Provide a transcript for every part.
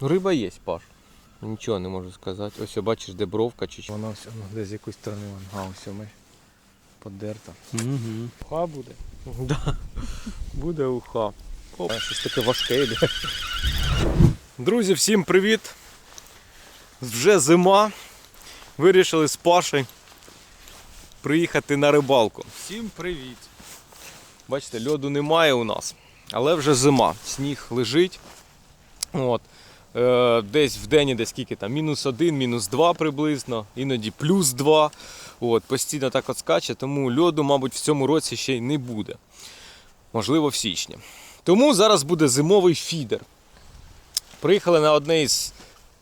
Ну, риба є, Паш. Нічого не можу сказати. Ось бачиш, де бровка чи що. Вона все ну, десь з якоїсь сторони вон. А, ось ми подерта. Угу. Уха буде. Да. Буде уха. Оп. Щось таке важке йде. Друзі, всім привіт! Вже зима. Вирішили з Пашею приїхати на рибалку. Всім привіт. Бачите, льоду немає у нас, але вже зима. Сніг лежить. От. Е, десь в день іде скільки там, мінус один, мінус два приблизно, іноді плюс два. От, постійно так от скаче, тому льоду, мабуть, в цьому році ще й не буде. Можливо, в січні. Тому зараз буде зимовий фідер. Приїхали на одне із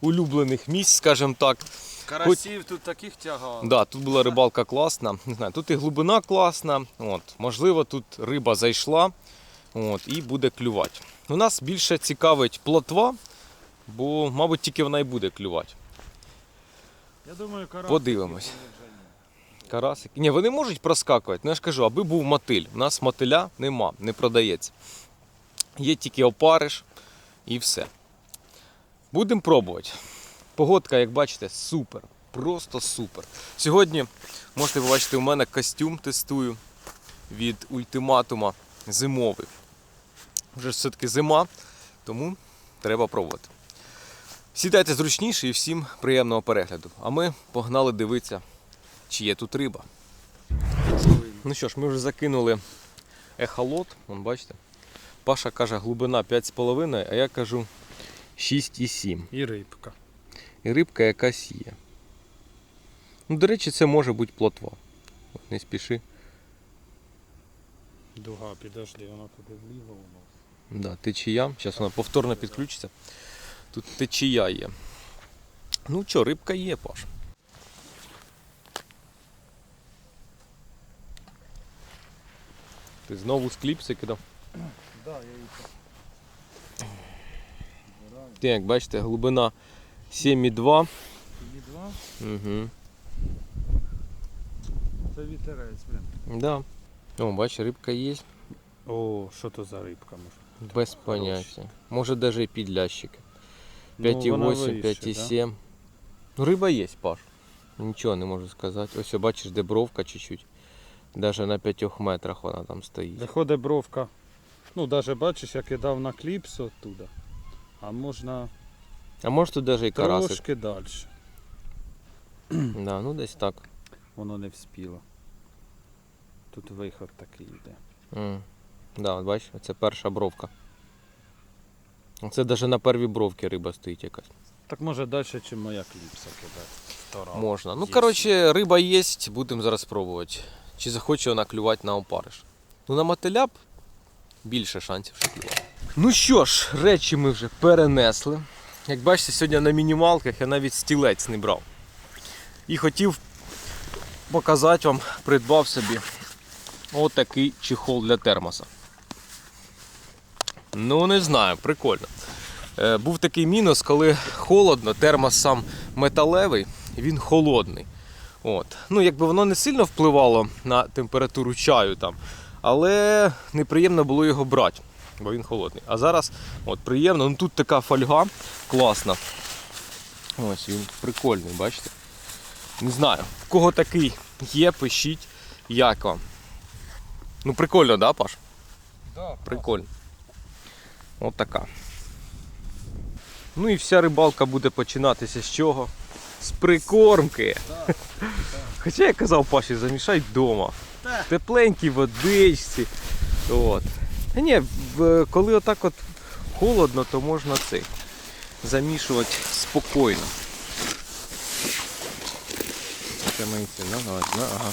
улюблених місць, скажімо так. Карасів тут таких тягав. Да, тут була рибалка класна. Не знаю, тут і глибина класна. От, можливо, тут риба зайшла от, і буде клювати. У нас більше цікавить плотва, бо, мабуть, тільки вона і буде клювати. Я думаю, карасів. Подивимось. Карасик. Ні, вони можуть проскакувати. Ну я ж кажу, аби був мотиль. У нас мотиля нема, не продається. Є тільки опариш і все. Будемо пробувати. Погодка, як бачите, супер. Просто супер. Сьогодні можете побачити, у мене костюм тестую від ультиматума зимовий. Вже ж все-таки зима, тому треба пробувати. Сідайте зручніше і всім приємного перегляду. А ми погнали дивитися, чи є тут риба. Ну що ж, ми вже закинули ехолот, вон бачите. Паша каже, глибина 5,5, а я кажу 6,7. І рибка. І рибка якась є. Ну, до речі, це може бути плотва. От Не спіши. Дуга, підожди, вона туди вліво у нас. Да, течія. Зараз вона повторно підключиться. Тут течія є. Ну що, рибка є, Паш. Ти знову з кліпси кидав. Да, я її Ти як бачите, глибина 7,2. Тобі два. Угу. Це вітерець, блін. Да. О, бачиш, рибка є. О, що то за рибка може? Без поняття. Може навіть і підлящики. 5,8, вище, 5,7. Ну, риба є, Паш. Нічого не можу сказати. Ось бачиш, де бровка чуть-чуть. Даже на 5 метрах вона там стоїть. Заходить бровка. Ну, навіть бачиш, я кидав на кліпс оттуда. А можна А може тут навіть і карасик. трошки далі. Да, ну десь так. Воно не вспіло. Тут виход такий йде. М. Да, от бачиш, це перша бровка. Це навіть на первій бровці риба стоїть якась. Так може далі, ніж моя кліпса кидати. Можна. Ну, коротше, риба є, будемо зараз пробувати. Чи захоче вона клювати на опариш. Ну, на мотиля б більше шансів, що клювати. Ну що ж, речі ми вже перенесли. Як бачите, сьогодні на мінімалках я навіть стілець не брав. І хотів показати вам, придбав собі отакий чехол для термоса. Ну, не знаю, прикольно. Е, був такий мінус, коли холодно, термос сам металевий, він холодний. От. Ну, якби воно не сильно впливало на температуру чаю там, але неприємно було його брати, бо він холодний. А зараз от, приємно, ну тут така фольга класна. Ось він прикольний, бачите? Не знаю, в кого такий є, пишіть, як вам. Ну прикольно, да, Паш? Да, Прикольно. От така. Ну і вся рибалка буде починатися з чого? З прикормки. Хоча я казав Паші, замішай вдома. Так. Тепленькій водичці. От. Та ні, коли отак от холодно, то можна цей замішувати спокійно. Це мені це, ага.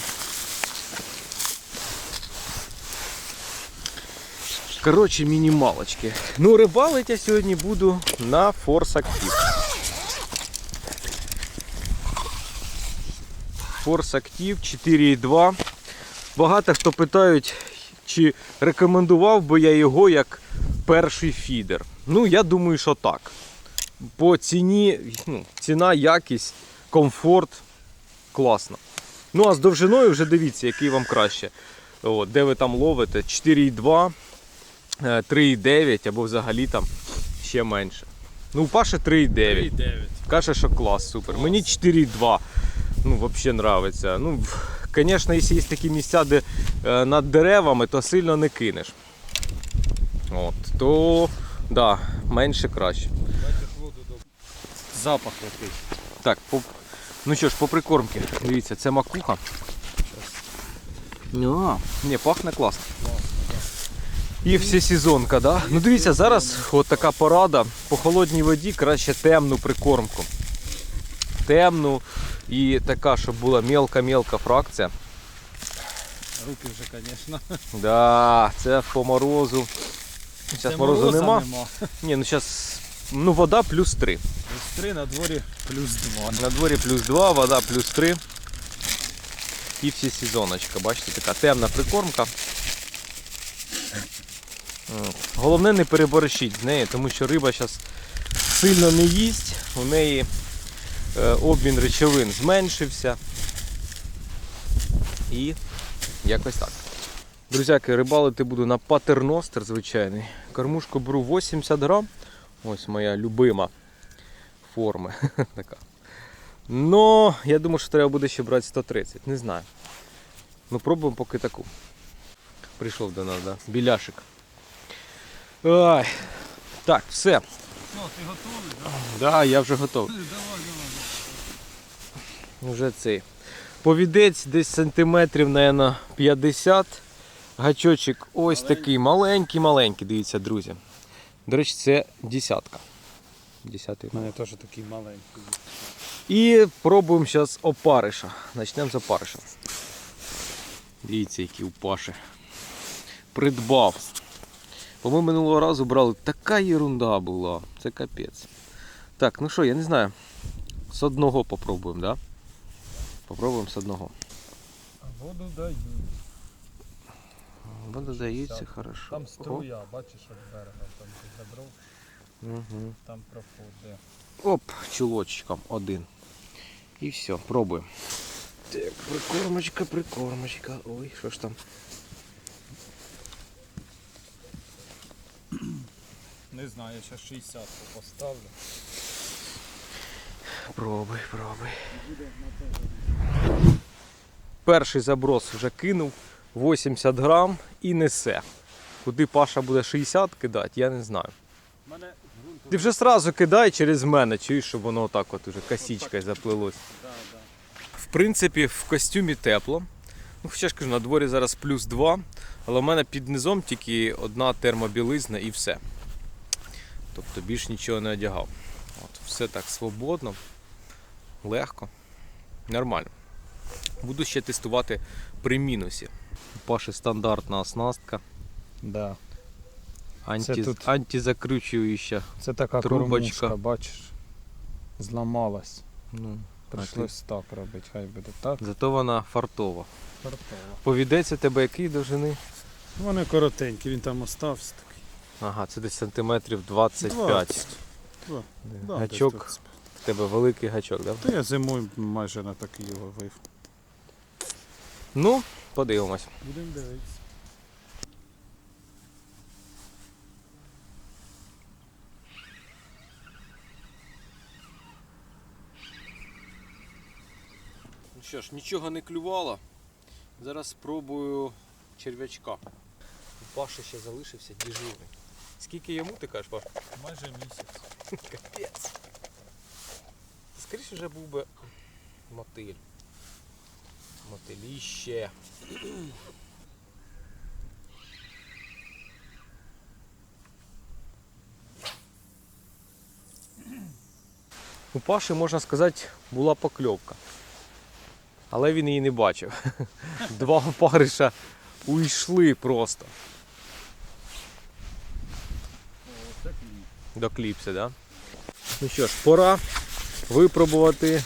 Коротше, мінімалочки. Ну, рибалить я сьогодні буду на Force Active. Force Active 4.2. Багато хто питають, чи рекомендував би я його як перший фідер. Ну, я думаю, що так. По ціні, ну, ціна, якість, комфорт класно. Ну, а з довжиною вже дивіться, який вам краще. От, де ви там ловите 4,2. Е, 3,9 або взагалі там ще менше. Ну, у Паші 3,9. 3,9. Каже, що клас, супер. Мені 4,2. Ну, взагалі нравиться. Ну, звісно, якщо є такі місця, де е, над деревами, то сильно не кинеш. От, то да, менше краще. Запах який. Так, по... ну що ж, по прикормки. Дивіться, це макуха. Ну, ні, пахне класно. І всесезонка, да? Ну дивіться, зараз от така порада. По холодній воді краще темну прикормку. Темну і така, щоб була мелка-мелка фракція. Руки вже, звісно. Да, це по морозу. Зараз морозу нема. Ні, ну зараз ну, вода плюс 3. Плюс 3 на дворі плюс 2. На дворі плюс 2, вода плюс 3. І всі сезоночка. Бачите, така темна прикормка. Головне не переборщить з нею, тому що риба зараз сильно не їсть, у неї е, обмін речовин зменшився. І якось так. Друзяки, рибалити буду на патерностер звичайний. Кормушку беру 80 грам. Ось моя любима форми. така. Но я думаю, що треба буде ще брати 130, не знаю. Ну пробуємо поки таку. Прийшов до нас, да? Біляшик. Ай. Так, все. Ну, ти готовий, так? Да, я вже готовий. Давай, давай. Вже цей. Повідець десь сантиметрів, наверное, 50. Гачочок ось такий маленький-маленький, дивіться, друзі. До речі, це десятка. Десятий. У мене теж такий маленький. І пробуємо зараз опариша. Почнемо з опариша. Дивіться, які у Паші. Придбав. Бо ми минулого разу брали така єрунда була. Це капець. Так, ну що, я не знаю. З одного попробуємо, да? Попробуємо з одного. А воду дають. Воно дається хорошо. Там струя, бачиш, від берега, там ти забрав, Угу. там проходить. Оп, чулочком один. І все, пробуємо. Так, прикормочка, прикормочка. Ой, що ж там? Не знаю, я ще 60 поставлю. Пробуй, пробуй. Перший заброс вже кинув 80 грам і несе. Куди Паша буде 60 кидати, я не знаю. Мене. Ти вже сразу кидай через мене, чуєш, щоб воно отак от уже косичкою заплилось. В принципі, в костюмі тепло. Ну, хоча ж кажу, на дворі зараз плюс 2, але в мене під низом тільки одна термобілизна і все. Тобто більш нічого не одягав. От, все так свободно, легко, нормально. Буду ще тестувати при мінусі. У Паші стандартна оснастка, Да. анті... тут- антизакручуюча. Це така Трубочка. кормушка, бачиш. Зламалась. Ну, Прийшлось так робити, хай буде так. Зато вона фартова. Повідеться тебе який довжини? Вони коротенькі, він там остався. Ага, це десь сантиметрів 25. 20. Да, Да, гачок, десь тут. в тебе великий гачок, да? Та я зимою майже на такий його вив. Ну, подивимось. Будемо дивитися. Ну що ж, нічого не клювало. Зараз спробую черв'ячка. У Паші ще залишився дежурний. Скільки йому ти кажеш, Паш? Майже місяць. Капець. Скоріше вже був би мотиль. Мотиліще. У Паші, можна сказати, була покльовка. Але він її не бачив. Два опариша уйшли просто О, це кліп. До кліпси, да? Ну що ж, пора випробувати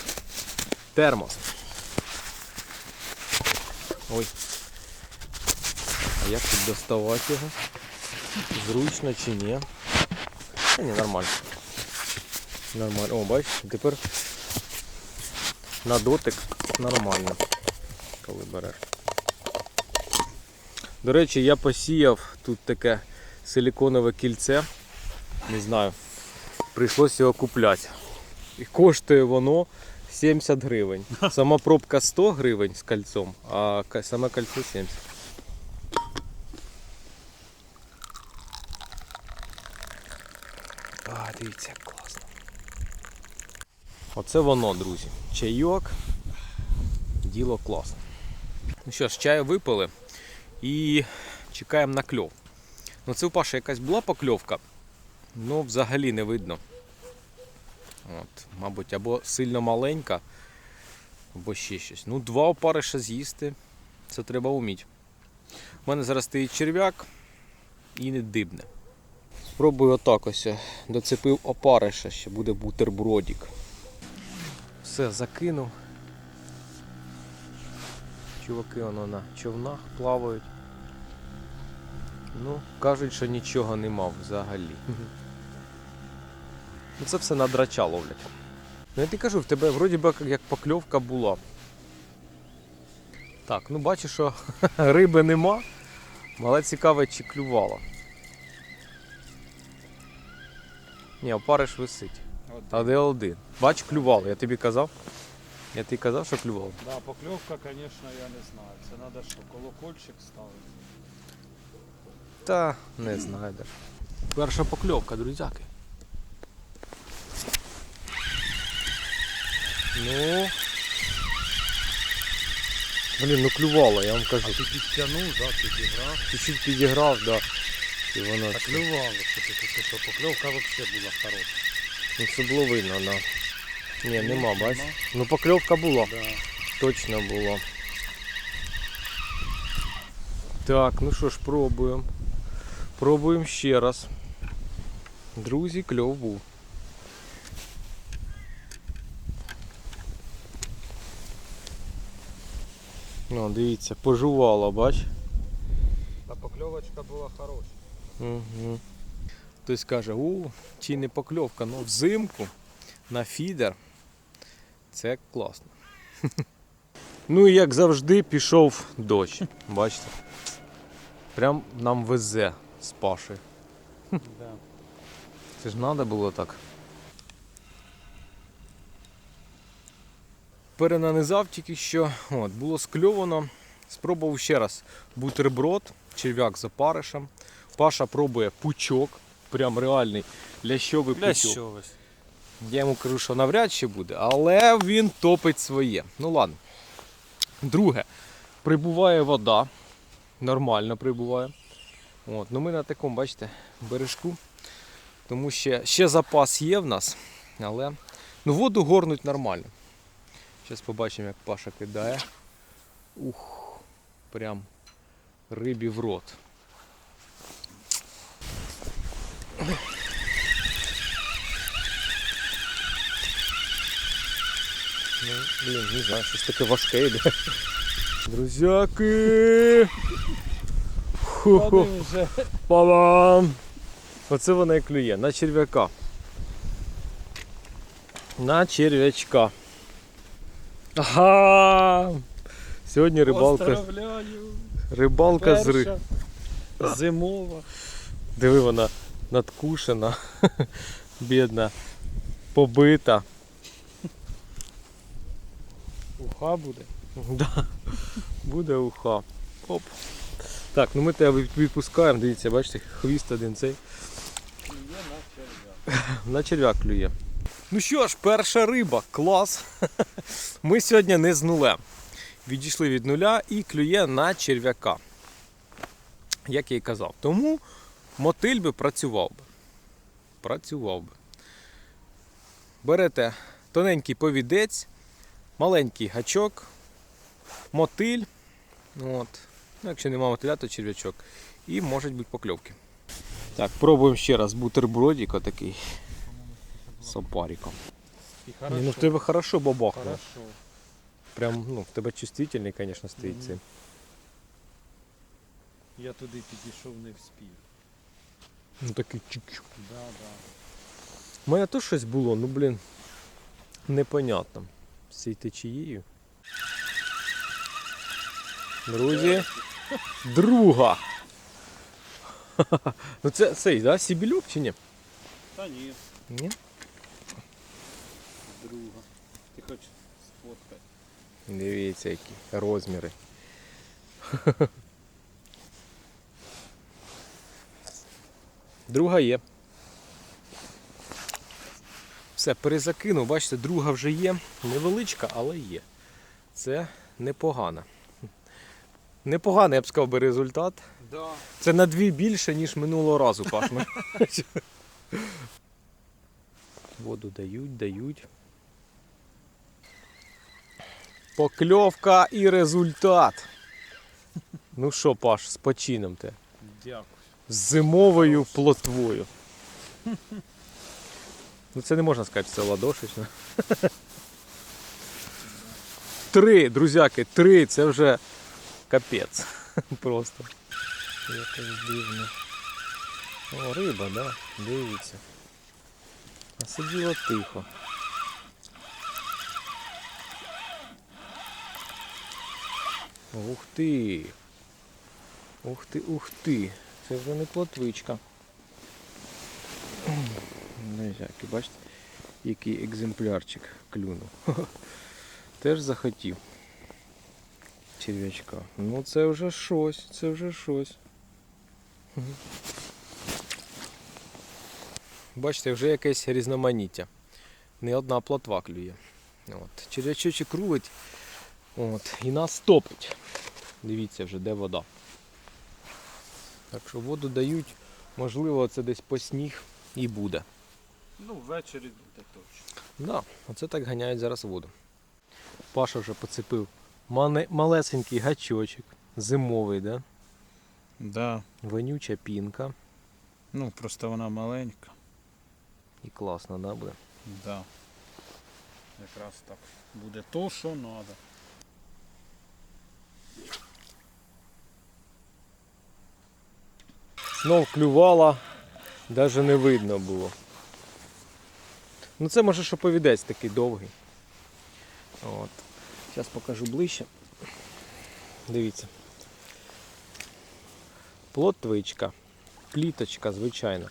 термос. Ой. А як тут доставати його? Зручно чи ні? Та ні, нормально. Нормально. О, бачиш, тепер на дотик нормально, коли береш. До речі, я посіяв тут таке силіконове кільце. Не знаю, Прийшлося його купляти. І коштує воно 70 гривень. Сама пробка 100 гривень з кольцом, а саме кольцо 70. А, дивіться, як класно. Оце воно, друзі. Чайок. Діло класне. Ну що ж, чаю випили і чекаємо на кльов. Ну це у Паші якась була покльовка, ну взагалі не видно. От, мабуть, або сильно маленька, або ще щось. Ну, два опариша з'їсти. Це треба вміти. У мене зараз стоїть черв'як і не дибне. Спробую отак ось. е, Доцепив опариша, ще буде бутербродик. Все, закинув. Чуваки воно на човнах плавають. Ну, кажуть, що нічого нема взагалі. Ну це все на драча ловлять. Ну я ти кажу, в тебе вроді би як покльовка була. Так, ну бачу, що риби нема, але цікаве, чи клювало. Ні, опариш висить. А де один? Бач, клювало, я тобі казав. Я тобі казав, що клювало. Да, покльовка, звісно, я не знаю. Це треба що, колокольчик ставити. Та не знаю. Перша покльовка, друзяки. Ну. Блін, ну клювало, я вам кажу. Ти підтягнув, да, підіграв. Чуть-чуть підіграв, да. І воно. Так клювало, що ти що покльовка взагалі була хороша. Ну це було видно, да. Ні, нема, бач. Ну покльовка була. Да. Точно було. Так, ну що ж, пробуємо. Пробуємо ще раз. Друзі, кльов був. Ну, дивіться, пожувало, бач. Та покльовочка була хороша. Угу. Хтось каже, у, чи не покльовка, ну взимку на фідер. Це класно. Ну і як завжди пішов дощ. Бачите? Прям нам везе з Пашею. Це ж треба було так. Перенанизав тільки що. От, було скльовано. Спробував ще раз бутерброд, черв'як з опаришем. Паша пробує пучок. Прям реальний лящовий пучок. Я йому кажу, що навряд чи буде, але він топить своє. Ну ладно. Друге, прибуває вода. Нормально прибуває. От, ну ми на такому, бачите, бережку. Тому ще, ще запас є в нас, але ну, воду горнуть нормально. Зараз побачимо, як Паша кидає. Ух, прям рибі в рот. Ну, блін, не знаю, щось таке важке йде. Друзяки! Ху-ху. Па-бам! Оце вона і клює на черв'яка. На черв'ячка. Ага! Сьогодні рибалка, рибалка з ри. Зимова. Диви, вона надкушена, бідна, побита. Уха буде. Да. Буде уха. Оп. Так, ну ми тебе відпускаємо, дивіться, бачите, хвіст один цей. Є на черв'як. На черв'як клює. Ну що ж, перша риба, клас. Ми сьогодні не з нулем. Відійшли від нуля і клює на черв'яка. Як я і казав. Тому мотиль би працював би. Працював би. Берете тоненький повідець, маленький гачок, мотиль. От. Ну, якщо немає мотиля, то черв'ячок. І можуть бути покльовки. Так, пробуємо ще раз бутербродик отакий з опариком. Ні, ну в тебе хорошо бабахнуло. Хорошо. Прям, ну, в тебе чувствительний, звісно, стоїть цей. Я туди підійшов, не вспів. Ну такий чик. Да, да. У мене теж щось було, ну блін. Непонятно. З цією течією. Друзі. Друга. Ну це цей, да? Сібілюк чи ні? Та ні. Ні? Хоч сфоткати. Дивіться, які розміри. Друга є. Все, перезакинув, бачите, друга вже є. Невеличка, але є. Це непогано. Непоганий, я б сказав би, результат. Да. Це на дві більше, ніж минулого разу, Паш. Воду дають, дають. Покльовка і результат. Ну що, Паш, з почином те. Дякую. З зимовою плотвою. Ну це не можна сказати, що це ладошечно. Три, друзяки, три, це вже капець. Просто. Якось дивно. О, риба, да? Дивіться. А сиділо тихо. Ух ти. Ух ти, ух ти. Це вже не плотвичка. Друзяки, бачите, який екземплярчик клюнув. Теж захотів. Черв'ячка. Ну це вже щось, це вже щось. Бачите, вже якесь різноманіття. Не одна плотва клює. От. Черв'ячочок рулить от, і нас топить. Дивіться вже, де вода. Так що воду дають, можливо, це десь по сніг і буде. Ну, ввечері буде точно. Да, оце так ганяють зараз воду. Паша вже поцепив малесенький гачочок, зимовий, да? Да. вонюча пінка. Ну, просто вона маленька. І класно, да, буде. Да. Якраз так. Буде то, що треба. Знов клювала, навіть не видно було. Ну це може шоповідець такий довгий. От. Зараз покажу ближче. Дивіться. Плотвичка. Пліточка, звичайно.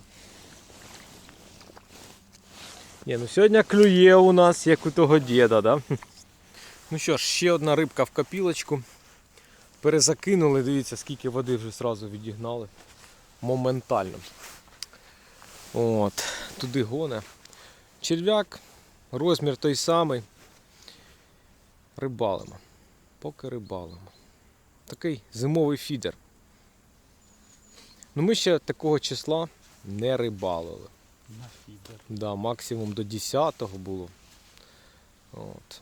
Ні, ну сьогодні клює у нас, як у того діда, да? Ну що ж, ще одна рибка в копілочку. Перезакинули, дивіться, скільки води вже зразу відігнали моментально. От, туди гоне. Черв'як, розмір той самий. Рибалимо. Поки рибалимо. Такий зимовий фідер. Ну ми ще такого числа не рибалили. На фідер. Да, максимум до 10-го було. От.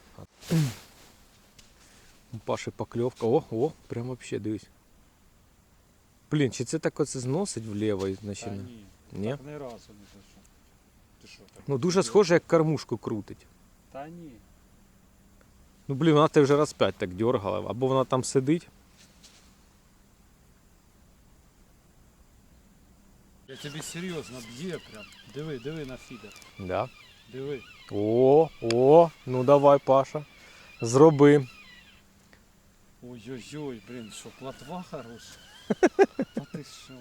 У Паші покльовка. О, о, прям вообще дивись. Блін, чи це так оце зносить вліво і? Та не- ні. Ні? Так не разу не зайшов. Ти що так? Ну дуже схоже, як кормушку крутить. Та ні. Ну блін, вона тебе вже раз п'ять так дергала, або вона там сидить. Я тобі серйозно б'є прям. Диви, диви на фідер. Да. Диви. О, о, ну давай, Паша. Зроби. Ой-ой-ой, блін, що, платва хороша? Та ти що?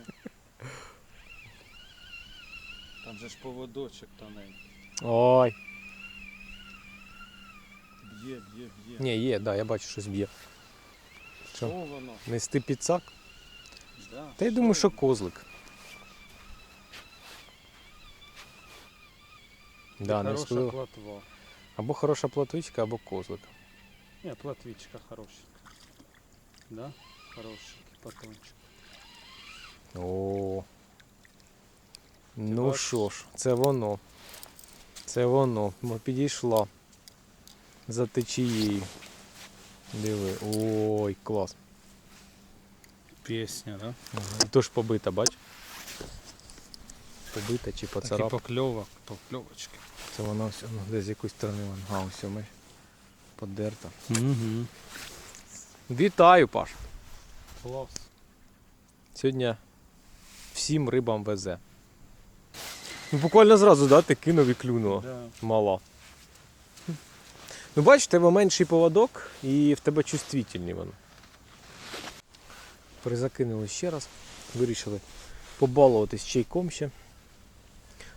Там же ж поводочок тоненький. Ой. Б'є, б'є, б'є. Ні, є, да, я бачу, щось б'є. Що що? воно? Нести підсак? Да, Та я думаю, що воно? козлик. Да, не хороша спливла. платва. Або хороша платвичка, або козлик. Ні, платвичка хорошенька. Да? Хорошенький батончик. О. Ну що ж, це воно. Це воно. Підійшла. За течією. Диви. Ой, клас. Пісня, да? Ага. Тож побита, бач? Побита чи Такі поцарапана. покльовок, покльовочки. Це вона все, ну, десь з якоїсь сторони вона. А, ось ми. Подерта. Угу. Вітаю, Паш. Клас. Сьогодні всім рибам везе. Ну, буквально зразу, да, ти кинув і клюнула. Да. Мала. Ну бачиш, в тебе менший поводок і в тебе чувствительні воно. Призакинули ще раз. Вирішили побалуватись чайком ще.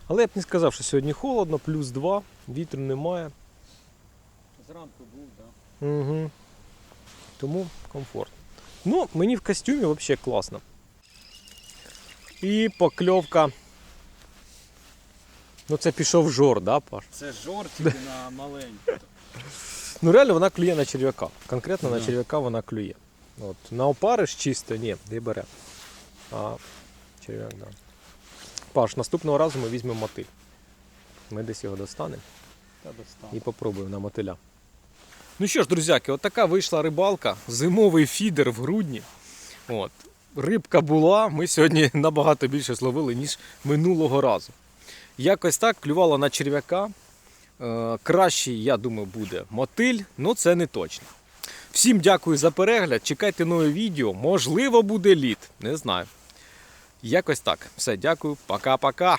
Але я б не сказав, що сьогодні холодно, плюс 2, вітру немає. Зранку був, так. Угу. Тому комфорт. Ну, мені в костюмі взагалі класно. І покльовка. Ну, це пішов жор, да, Паш? Це жортики на маленьку. Ну реально вона клює на черв'яка. Конкретно на черв'яка вона клює. От. На опариш чисто, ні, не бере. А черв'як, да. Паш, наступного разу ми візьмемо мотиль. Ми десь його достанемо Та достав. і попробуємо на мотиля. Ну що ж, друзяки, от така вийшла рибалка. Зимовий фідер в грудні. От. Рибка була, ми сьогодні набагато більше зловили, ніж минулого разу. Якось так клювала на черв'яка. Е, кращий, я думаю, буде мотиль, але це не точно. Всім дякую за перегляд. Чекайте нове відео. Можливо, буде лід. Не знаю. Якось так. Все, дякую. Пока-пока.